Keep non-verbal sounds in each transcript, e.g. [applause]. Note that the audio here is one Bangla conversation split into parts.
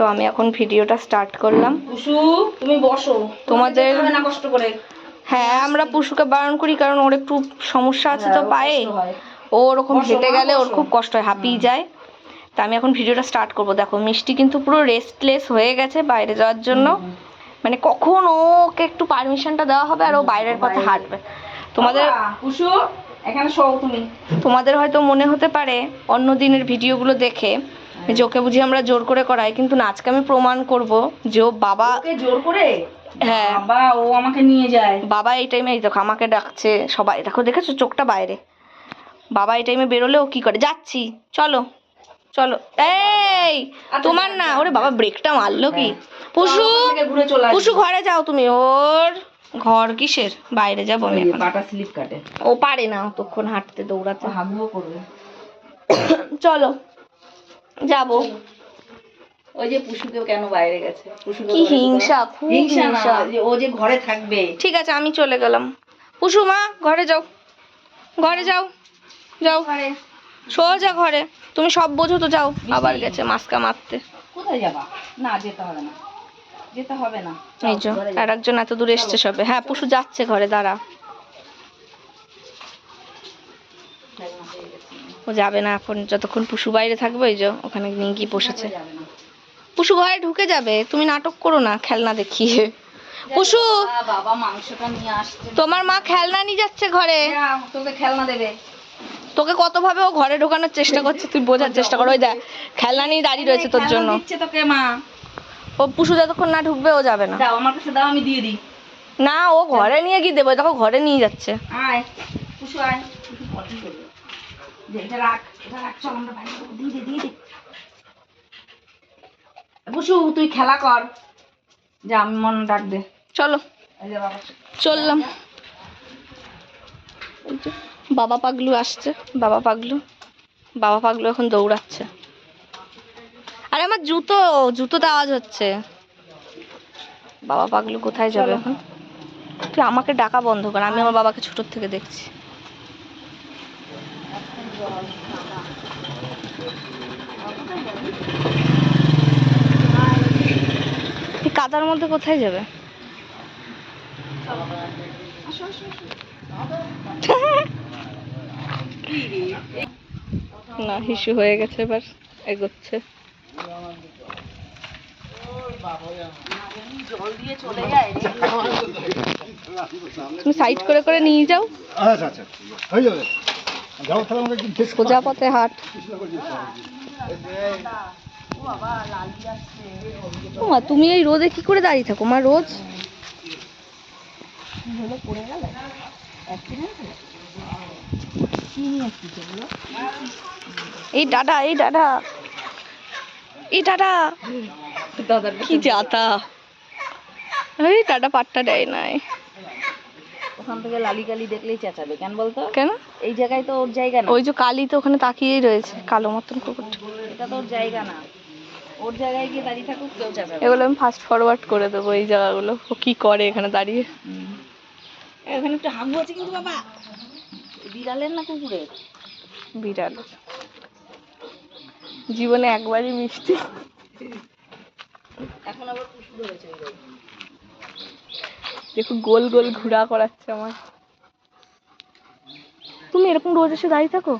তো আমি এখন ভিডিওটা স্টার্ট করলাম। তুমি বসো। তোমাদের- না কষ্ট করে। হ্যাঁ আমরা পুশুকে বারণ করি কারণ ওর একটু সমস্যা আছে তো হ্যাঁ, পায়ে। ও ওরকম হেঁটে গেলে ওর খুব কষ্ট হয় হাঁপিয়ে যায়। তা আমি এখন ভিডিওটা স্টার্ট করব। দেখো মিষ্টি কিন্তু পুরো রেস্টলেস হয়ে গেছে বাইরে যাওয়ার জন্য। মানে কখন ওকে একটু পারমিশনটা দেওয়া হবে আর ও বাইরের পথে হাঁটবে। তোমাদের কুসু এখানে শোও তুমি। তোমাদের হয়তো মনে হতে পারে অন্য দিনের ভিডিওগুলো দেখে যে ওকে বুঝি আমরা জোর করে করাই কিন্তু না আজকে আমি প্রমাণ করব যে ও বাবা ওকে জোর করে? হ্যাঁ। বাবা ও আমাকে নিয়ে যায়। বাবা এই টাইমে এই দেখো আমাকে ডাকছে সবাই। দেখো দেখেছ চোখটা বাইরে? বাবা এই টাইমে বেরোলে ও কি করে? যাচ্ছি চলো চলো। এই তোমার না ওরে বাবা ব্রেকটা মারলো কি? পুষু ওখান থেকে ঘুরে। পুষু যাও তুমি। ওর ঘর কিসের? বাইরে যাব আমি। পাটা স্লিপ কাটে। ও পারে না অতক্ষণ হাঁটতে দৌড়াতে। হাগবো করবে। চলো। যাব। ওই যে পুশুকে কেন বাইরে গেছে? কি হিংসা খুব হিংসা ও যে ঘরে থাকবে। ঠিক আছে আমি চলে গেলাম। পুষু মা ঘরে যাও। ঘরে যাও। যাও। ঘরে। সোজা ঘরে। তুমি সব বোঝো তো যাও। আবার গেছে মাস্কা মারতে। কোথায় যাবা? না যেতে হবে না। যেতে হবে না। এই যে আর একজন এত দূরে এসছে সবে। হ্যাঁ পুষু যাচ্ছে ঘরে দাঁড়া। ও যাবে না এখন যতক্ষণ পুষু বাইরে থাকবে ওই যে ওখানে নিয়ে গিয়ে বসেছে। পুষু ঘরে ঢুকে যাবে তুমি নাটক করো না খেলনা দেখিয়ে। পুষু বাবা, মাংসটা নিয়ে আসছে তোমার মা খেলনা নিয়ে যাচ্ছে ঘরে। তোকে খেলনা দেবে তোকে কতভাবে ও ঘরে ঢোকানোর চেষ্টা করছে তুই বোঝার চেষ্টা কর। ওই দেখ খেলনা নিয়ে দাঁড়িয়ে রয়েছে তোর জন্য। তোকে মা। ও পুষু যতক্ষণ না ঢুকবে ও যাবে না। দাও আমার কাছে দাও আমি দিয়ে দিই। না ও ঘরে নিয়ে গিয়ে দেবো দেখো ঘরে নিয়ে যাচ্ছে। আয় পুষু আয় যে এটা রাখ এটা রাখ চল আমরা বাইরে যাব। দিয়ে দে দিয়ে দে। পুষু তুই খেলা কর। যা আমি মন ডাক দে। চলো। বাবা। চললাম। বাবা পাগলু আসছে বাবা পাগলু। বাবা পাগলু এখন দৌড়াচ্ছে। আরে আমার জুতো জুতোতে আওয়াজ হচ্ছে। বাবা পাগলু কোথায় যাবে এখন? তুই আমাকে ডাকা বন্ধ কর আমি আমার বাবাকে ছোটোর থেকে দেখছি। কাদার মধ্যে কোথায় যাবে? [laughs] না, হিসু হয়ে গেছে এবার, এগোচ্ছে। তুমি সাইড করে করে নিয়ে যাও। আচ্ছা আচ্ছা হয়ে যাবে। পথে হাট। ও মা তুমি এই রোদে কি করে দাঁড়িয়ে থাকো? মা রোজ? এই দাদা এই দাদা এই দাদা দাদার কি যাতা। এই দাদা পাট্টা দেয় নাই। ওখান থেকে লালি কালি দেখলেই চেঁচাবে কেন বলতো? কেন? এই জায়গায় তো ওর জায়গা না। ওই যে কালি তো ওখানে তাকিয়েই রয়েছে কালো মতন কুকুরটা। এটা তো ওর জায়গা না। ওর জায়গায় গিয়ে দাঁড়িয়ে থাকুক কেউ চেঁচাবে এগুলো আমি ফাস্ট ফরওয়ার্ড করে দেবো এই জায়গাগুলো ও কি করে এখানে দাঁড়িয়ে। এখানে একটা হাগু আছে কিন্তু বাবা। বিড়ালের না কুকুরের? বিড়াল। জীবনে একবারই মিষ্টি। এখন আবার কুসু ধরেছে। দেখো গোল গোল ঘোরা করাচ্ছে আমার। তুমি এরকম রোজ এসে দাঁড়িয়ে থাকো?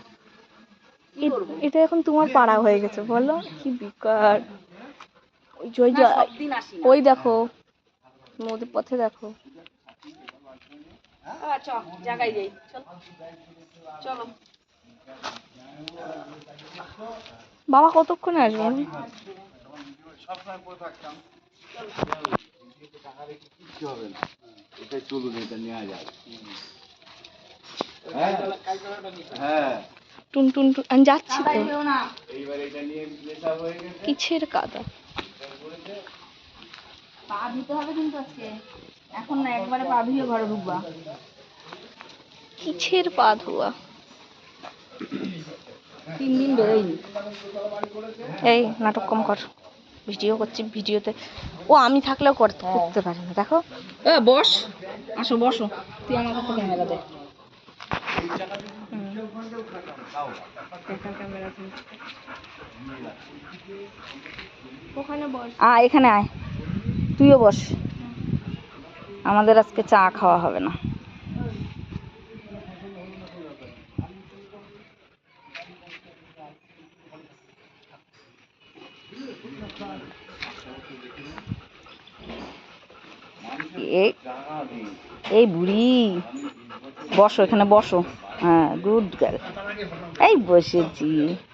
এটা এখন তোমার পাড়া হয়ে গেছে বলো? কি বিকার। ওই ওই দেখো নদীর পথে দেখো। জায়গায় যাই চল। বাবা কতক্ষণে আসবে কিচ্ছু হবে না এটাই চলুন এটা নেওয়া যায় হ্যাঁ হ্যাঁ টুন টুন টুন আমি যাচ্ছি তো। কিছের কাদা? পা ধুতে হবে কিন্তু আজকে। এখন না একবারে পা ধুয়ে ঘরে ঢুকবা। কিছের পা ধোয়া? তিন দিন বেরোয়নি এই নাটক কম কর। ভিডিও করছি ভিডিওতে। ও আমি থাকলেও করতে করতে পারে না দেখো। এ বস। আসো বসো। তুই আমার কাছে ক্যামেরা দে। ক্যামেরা ওখানে বস। আয় এখানে আয়। তুইও বস। আমাদের আজকে চা খাওয়া হবে না। এই এই বুড়ি। বসো এখানে বসো। হ্যাঁ গুড গার্ল এই বসেছি।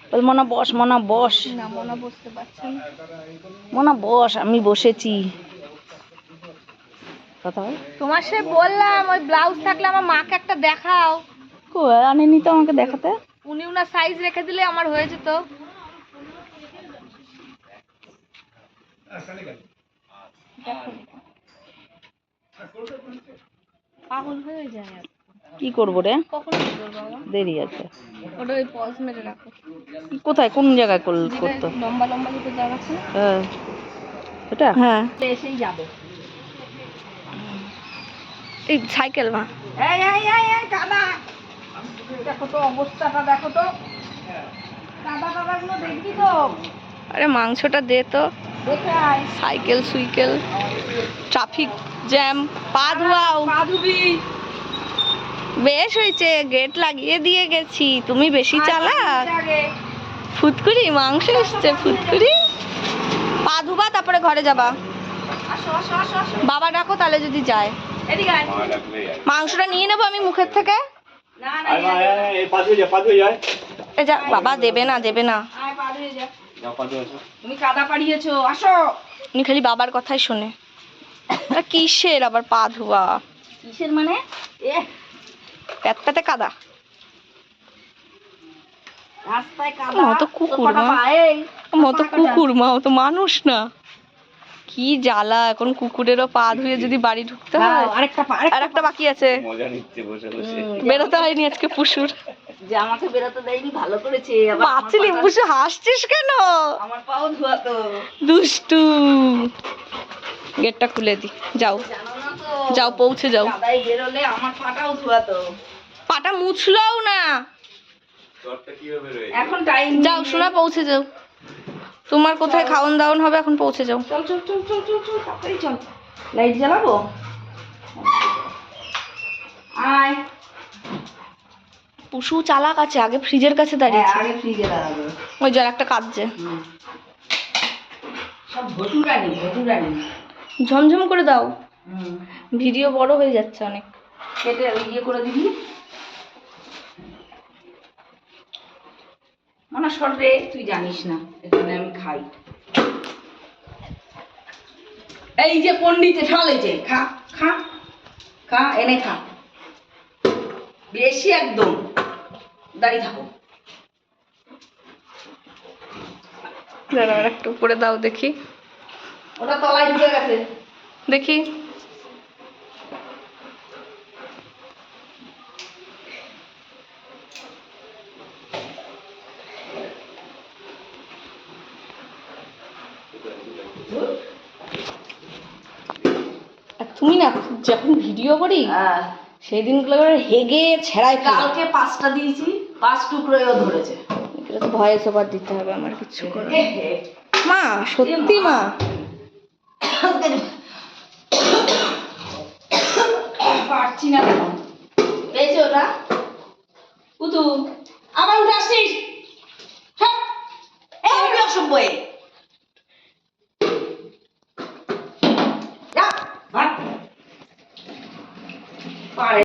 বল মনা বস মনা বস। না মনে বসতে পারছেন মনা বস আমি বসেছি। কথা হয় তোমার সে বললাম ওই ব্লাউজ থাকলে আমার মাকে একটা দেখাও। কই আনেনি তো আমাকে দেখাতে? উনি উনার সাইজ রেখে দিলে আমার হয়ে যেত। পাগল হয়ে যায় আর। কি করব রে? দেরি আছে। ওটা ওই পজ মেরে রাখো। কোথায়? কোন জায়গায় করল- করতো? লম্বা লম্বা দুটো জায়গা আছে হ্যাঁ। এটা হ্যাঁ। এসেই যাবে। এই সাইকেল মা। এই এই এই এই কাদা দেখো তো অবস্থাটা দেখো তো। কাদা কাদাগুলো দেখবি তো? আরে মাংসটা দে তো। সাইকেল সুইকেল ট্রাফিক জ্যাম পা ধোয়াও। বেশ হয়েছে গেট লাগিয়ে দিয়ে গেছি। তুমি বেশি চালাক। ফুটকুরি মাংস এসছে ফুটকুরি পা ধুবা তারপরে ঘরে যাবা। আসো আসো আসো আসো। বাবা ডাকো তাহলে যদি যায়। মাংসটা নিয়ে নেব আমি মুখের থেকে। না না নিয়ে যা। এ যা বাবা দেবে না দেবে না। তুমি কাদা পাড়িয়েছো আসো। উনি খালি বাবার কথাই শোনে। কিসের আবার পা ধোয়া? কিসের মানে? এ। প্যাত প্যাতে কাদা? রাস্তায় কাদা তো কুকুর, মা। পায়ে। মতো কুকুর মা তো মানুষ না। কি জ্বালা এখন কুকুরেরও পা ধুয়ে যদি বাড়ি ঢুকতে হয়। আরেকটা আর একটা বাকি আছে। বেরোতে হয়নি আজকে পুষুর। যে আমাকে বেরোতে দেয়নি ভালো করেছে। পাটা- পুষু হাসছিস কেন? আমার পাও ধোয়াতো দুষ্টু। গেটটা খুলে দি যাও। তো যাও পৌঁছে যাও। কাদায় বেরোলে আমার পাটাও ধোয়াতো পাটা মুছলোও না। এখন টাইম যাও শোনা পৌঁছে যাও। তোমার কোথায় খাওন দাওন হবে এখন পৌঁছে যাও। চল চল চল চল চল চল তাড়াতাড়ি চল। লাইট জ্বালাবো? আয়। পুষু চালাক আছে আগে ফ্রিজের কাছে হ্যাঁ, দাঁড়িয়েছে আগে ফ্রিজে লাগাবো ওই যার একটা কাঁদছে। ঝমঝম করে দাও। ভিডিও বড় হয়ে যাচ্ছে অনেক। কেটে ইয়ে করে দিবি। মনে সর রে তুই জানিস না এখানে আমি খাই। এই যে পন্ডিতে যে খা খা খা এনে খা। বেশি একদম। দাঁড়িয়ে থাকো। দাঁড়াও আর একটু উপরে দাও দেখি। ওটা তলায় ঢুকে গেছে। দেখি। তুমি না যখন ভিডিও করি হ্যাঁ। সেই দিনগুলো হেগে ছেড়াই কালকে পাঁচটা দিয়েছি। পাঁচ টুকরোও ধরেছে। এটা তো ভয়েস ওভার দিতে হবে আমার কিছু করে। মা সত্যি মা। পারছি না পেয়েছে ওটা? কুতু আবার উঠে আসছিস? অসভ্য পারে।